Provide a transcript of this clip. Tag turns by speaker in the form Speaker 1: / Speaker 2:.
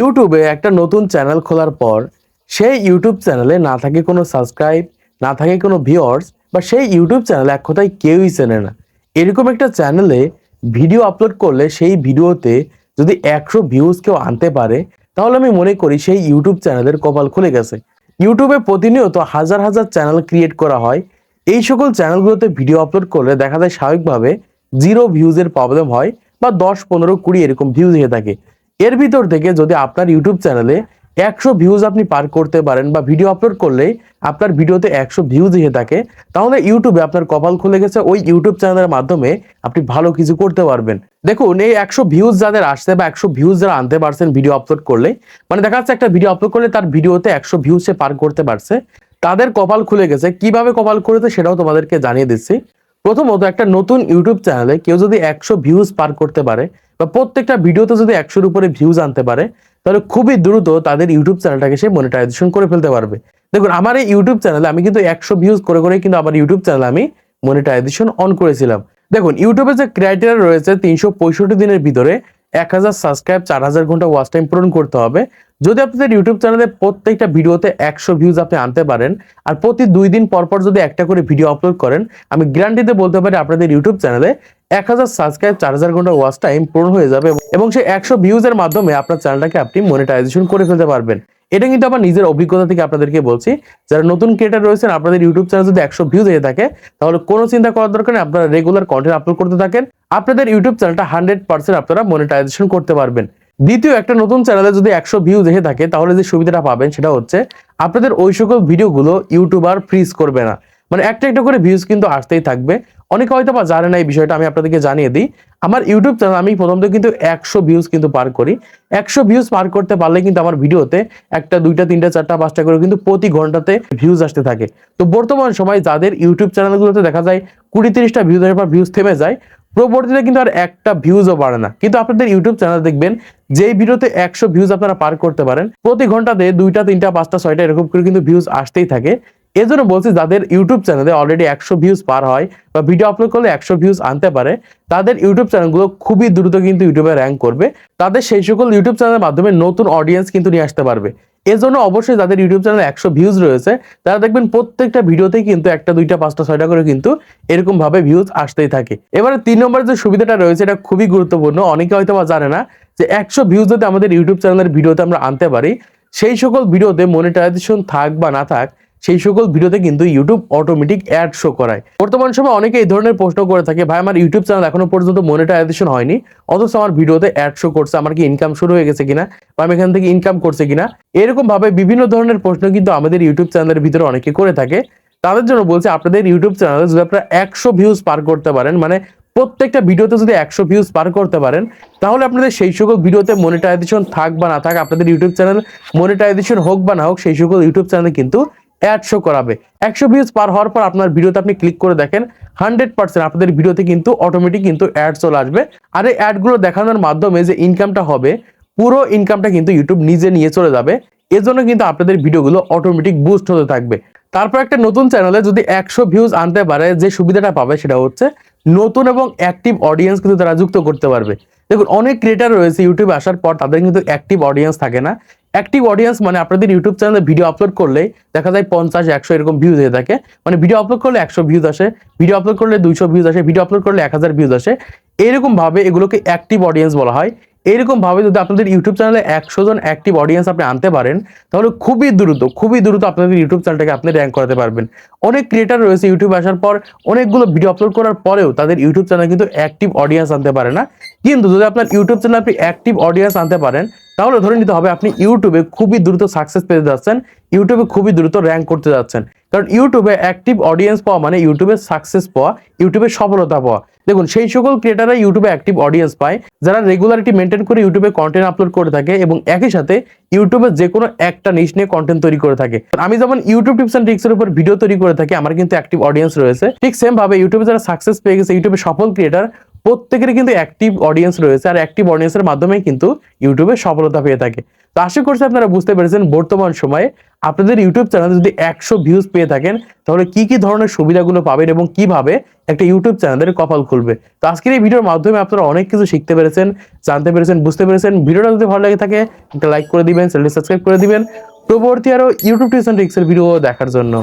Speaker 1: ইউটিউবে একটা নতুন চ্যানেল খোলার পর, সেই ইউটিউব চ্যানেলে না থাকে কোনো সাবস্ক্রাইব না থাকে কোনো ভিউয়ার্স বা সেই ইউটিউব চ্যানেল এক কথায় কেউই চেনে না। এরকম একটা চ্যানেলে ভিডিও আপলোড করলে সেই ভিডিওতে যদি একশো ভিউজ কেউ আনতে পারে, তাহলে আমি মনে করি সেই ইউটিউব চ্যানেলের কপাল খুলে গেছে। ইউটিউবে প্রতিনিয়ত হাজার হাজার চ্যানেল ক্রিয়েট করা হয়। এই সকল চ্যানেলগুলোতে ভিডিও আপলোড করলে দেখা যায় স্বাভাবিকভাবে জিরো ভিউজের প্রবলেম হয়, বা দশ, পনেরো, কুড়ি এরকম ভিউজ হয়ে থাকে। এর ভিতর থেকে যদি আপনার ইউটিউব চ্যানেলে একশো ভিউজ আপনি পার করতে পারেন বা ভিডিও আপলোড করলেই আপনার ভিডিওতে একশো ভিউজ হয়ে থাকে, তাহলে ইউটিউবে আপনার কপাল খুলে গেছে। ওই ইউটিউব চ্যানেলের মাধ্যমে আপনি ভালো কিছু করতে পারবেন। দেখুন, এই একশো ভিউজ যাদের আসছে বা একশো ভিউজ যারা আনতে পারছেন ভিডিও আপলোড করলে মানে দেখা যাচ্ছে একটা ভিডিও আপলোড করলে তার ভিডিওতে একশো ভিউজ সে পার করতে পারছে। তাদের কপাল খুলে গেছে। কীভাবে কপাল খুলেছে সেটাও তোমাদেরকে জানিয়ে দিচ্ছি। প্রথমত একটা নতুন ইউটিউব চ্যানেলে কেউ যদি একশো ভিউজ পার করতে পারে বা প্রত্যেকটা ভিডিওতে যদি একশোর উপরে ভিউজ আনতে পারে, তাহলে খুবই দ্রুত তাদের ইউটিউব চ্যানেলটাকে সে মনিটাইজেশন করে ফেলতে পারবে। দেখুন, আমার এই ইউটিউব চ্যানেলে আমি কিন্তু একশো ভিউজ করে করে কিন্তু আমার ইউটিউব চ্যানেলে আমি মনিটাইজেশন অন করেছিলাম। দেখুন ইউটিউবে যে ক্রাইটেরিয়া রয়েছে তিনশো পঁয়ষট্টি দিনের ভিতরে এক হাজার সাবস্ক্রাইব চার হাজার ঘণ্টা ওয়াচ টাইম পূরণ করতে হবে। যদি আপনাদের ইউটিউব চ্যানেলে প্রত্যেকটা ভিডিওতে একশো ভিউজ আপনি আনতে পারেন, আর প্রতি দুই দিন পর পর যদি একটা করে ভিডিও আপলোড করেন, আমি গ্যারান্টিতে বলতে পারি আপনাদের ইউটিউব চ্যানেলে এক হাজার সাবস্ক্রাইব চার হাজার ঘণ্টা ওয়াচ টাইম পূরণ হয়ে যাবে এবং সেই একশো ভিউজের মাধ্যমে আপনার চ্যানেলটাকে আপনি মনিটাইজেশন করে ফেলতে পারবেন। এটা কিন্তু আমার নিজের অভিজ্ঞতা থেকে আপনাদেরকে বলছি। যারা নতুন ক্রিয়েটার রয়েছেন, আপনাদের ইউটিউব চ্যানেল যদি একশো ভিউ হয়ে থাকে, তাহলে কোনো চিন্তা করার দরকার নেই, আপনারা রেগুলার কন্টেন্ট আপলোড করতে থাকেন। আপনাদের ইউটিউব চ্যানেলটা হান্ড্রেড পার্সেন্ট আপনারা মনিটাইজেশন করতে পারবেন। দ্বিতীয়, একটা নতুন চ্যানেলে যদি একশো ভিউ দেখে থাকে, তাহলে যে সুবিধাটা পাবেন সেটা হচ্ছে, আপনাদের ওই সকল ভিডিওগুলো ইউটিউবার ফ্রিজ করবে না। মানে একটা একটা করে ভিউজ কিন্তু আসতেই থাকবে। অনেকে হয়তো বা জানে না এই বিষয়টা, আমি আপনাদেরকে জানিয়ে দিই। আমার ইউটিউব চ্যানেল আমি প্রথমত কিন্তু একশো ভিউজ কিন্তু পার করি। একশো ভিউজ পার করতে পারলে কিন্তু আমার ভিডিওতে একটা, দুইটা, তিনটা, চারটা, পাঁচটা করে কিন্তু প্রতি ঘন্টাতে ভিউজ আসতে থাকে। তো বর্তমান সময় যাদের ইউটিউব চ্যানেলগুলোতে দেখা যায় কুড়ি, তিরিশটা ভিউজ পর ভিউজ থেমে যায়, পরবর্তীতে কিন্তু আর একটা ভিউজও বাড়ে না। কিন্তু আপনাদের ইউটিউব চ্যানেল দেখবেন, যেই ভিডিওতে একশো ভিউজ আপনারা পার করতে পারেন, প্রতি ঘন্টাতে দুইটা, তিনটা, পাঁচটা, ছয়টা এরকম করে কিন্তু ভিউজ আসতেই থাকে। এজন্য বলছি যাদের ইউটিউব চ্যানেলে অলরেডি একশো ভিউজ পার হয় বা ভিডিও আপলোড করলে একশো ভিউজ আনতে পারে, তাদের ইউটিউব চ্যানেলগুলো খুবই দ্রুত কিন্তু ইউটিউবে র্যাঙ্ক করবে। তাদের সেই সকল ইউটিউব চ্যানেলের মাধ্যমে নতুন অডিয়েন্স কিন্তু নিয়ে আসতে পারবে। এজন্য অবশ্যই যাদের ইউটিউব চ্যানেলে একশো ভিউজ রয়েছে, তারা দেখবেন প্রত্যেকটা ভিডিওতেই কিন্তু একটা, দুইটা, পাঁচটা, ছয়টা করে কিন্তু এরকম ভাবে ভিউজ আসতেই থাকে। এবারে তিন নম্বরের যে সুবিধাটা রয়েছে, এটা খুবই গুরুত্বপূর্ণ, অনেকে হয়তো বা জানে না যে একশো ভিউজ যদি আমাদের ইউটিউব চ্যানেলের ভিডিওতে আমরা আনতে পারি, সেই সকল ভিডিওতে মনিটাইজেশন থাক বা না থাক সেই সকল ভিডিওতে কিন্তু ইউটিউব অটোমেটিক অ্যাড শো করায়। বর্তমান সময় অনেকে এই ধরনের প্রশ্ন করে থাকে, ভাই, আমার ইউটিউব চ্যানেল এখনও পর্যন্ত মনিটাইজেশন হয়নি, অথচ আমার ভিডিওতে অ্যাড শো করছে, আমার কি ইনকাম শুরু হয়ে গেছে কিনা বা আমি এখান থেকে ইনকাম করছে কিনা? এরকম ভাবে বিভিন্ন ধরনের প্রশ্ন কিন্তু আমাদের ইউটিউব চ্যানেলের ভিতরে অনেকে করে থাকে। তাদের জন্য বলছি, আপনাদের ইউটিউব চ্যানেলে যদি আপনারা একশো ভিউজ পার করতে পারেন মানে প্রত্যেকটা ভিডিওতে যদি একশো ভিউজ পার করতে পারেন, তাহলে আপনাদের সেই সকল ভিডিওতে মনিটাইজেশন থাক বা না থাক, আপনাদের ইউটিউব চ্যানেল মনিটাইজেশন হোক বা না হোক, সেই সকল ইউটিউব চ্যানেলে কিন্তু অ্যাড শো করাবে। একশো ভিউজ পার হওয়ার পর আপনার ভিডিওতে আপনি ক্লিক করে দেখেন হান্ড্রেড পার্সেন্ট আপনাদের ভিডিওতে কিন্তু অটোমেটিক কিন্তু অ্যাড চলে আসবে। আর এই অ্যাডগুলো দেখানোর মাধ্যমে যে ইনকামটা হবে, পুরো ইনকামটা কিন্তু ইউটিউব নিজে নিয়ে চলে যাবে। এজন্য কিন্তু আপনাদের ভিডিওগুলো অটোমেটিক বুস্ট হতে থাকবে। তারপর একটা নতুন চ্যানেলে যদি একশো ভিউজ আনতে পারে, যে সুবিধাটা পাবে সেটা হচ্ছে নতুন এবং অ্যাক্টিভ অডিয়েন্স কিন্তু তারা যুক্ত করতে পারবে। দেখুন, অনেক ক্রিয়েটার রয়েছে ইউটিউবে আসার পর তাদের কিন্তু অ্যাক্টিভ অডিয়েন্স থাকে না। অ্যাক্টিভ অডিয়েন্স মানে আপনাদের ইউটিউব চ্যানেলে ভিডিও আপলোড করলে দেখা যায় পঞ্চাশ, একশো এরকম ভিউজ হয়ে থাকে। মানে ভিডিও আপলোড করলে একশো ভিউজ আসে ভিডিও আপলোড করলে দুইশো ভিউজ আসে ভিডিও আপলোড করলে এক হাজার ভিউজ আসে। এরকম ভাবে এগুলোকে অ্যাক্টিভ অডিয়েন্স বলা হয়। এরকম ভাবে যদি আপনাদের ইউটিউব চ্যানেলে একশো জন অ্যাক্টিভ অডিয়েন্স আপনি আনতে পারেন, তাহলে খুবই দ্রুত খুবই দ্রুত আপনাদের ইউটিউব চ্যানেলটাকে আপনি র্যাঙ্ক করাতে পারবেন। অনেক ক্রিয়েটার রয়েছে ইউটিউব আসার পর, অনেকগুলো ভিডিও আপলোড করার পরেও তাদের ইউটিউব চ্যানেল কিন্তু অ্যাক্টিভ অডিয়েন্স আনতে পারে না। কিন্তু যদি আপনার ইউটিউব চ্যানেলে আপনি অ্যাক্টিভ অডিয়েন্স আনতে পারেন তাহলে ধরে নিতে হবে আপনি ইউটিউবে খুবই দ্রুত সাকসেস পেতে যাচ্ছেন ইউটিউবে খুবই দ্রুত র্যাঙ্ক করতে যাচ্ছেন কারণ ইউটিউবে অ্যাক্টিভ অডিয়েন্স পাওয়া মানে ইউটিউবে সাকসেস পাওয়া ইউটিউবে সফলতা পাওয়া দেখুন সেই সকল ক্রিয়েটাররা ইউটিউবে অ্যাক্টিভ অডিয়েন্স পায় যারা রেগুলারিটি মেনটেন করে ইউটিউবে কন্টেন্ট আপলোড করে থাকে এবং একই সাথে ইউটিউবে যে কোনো একটা নিশ নিয়ে কন্টেন্ট তৈরি করে থাকে আমি যেমন ইউটিউব টিপস অ্যান্ড ট্রিক্সের উপর ভিডিও তৈরি করে থাকি আমার কিন্তু অ্যাক্টিভ অডিয়েন্স রয়েছে ঠিক সেম ভাবে ইউটিউবে যারা সাকসেস পেয়ে গেছে ইউটিউবে সফল ক্রিয়েটার প্রত্যেকেরই কিন্তু অ্যাক্টিভ অডিয়েন্স রয়েছে আর অ্যাক্টিভ অডিয়েন্সের মাধ্যমে কিন্তু ইউটিউবে সফলতা পেয়ে থাকে। তো আশা করছি আপনারা বুঝতে পেরেছেন বর্তমান সময়ে আপনাদের ইউটিউব চ্যানেলে যদি একশো ভিউজ পেয়ে থাকেন, তাহলে কি কি ধরনের সুবিধাগুলো পাবেন এবং কীভাবে একটা ইউটিউব চ্যানেলের কপাল খুলবে? তো আজকের এই ভিডিওর মাধ্যমে আপনারা অনেক কিছু শিখতে পেরেছেন, জানতে পেরেছেন, বুঝতে পেরেছেন। ভিডিওটা যদি ভালো লাগে থাকে, একটা লাইক করে দিবেন, চ্যানেলটি সাবস্ক্রাইব করে দিবেন। প্রবর্তী আরও ইউটিউব টিউশন টিক্সের ভিডিও দেখার জন্য।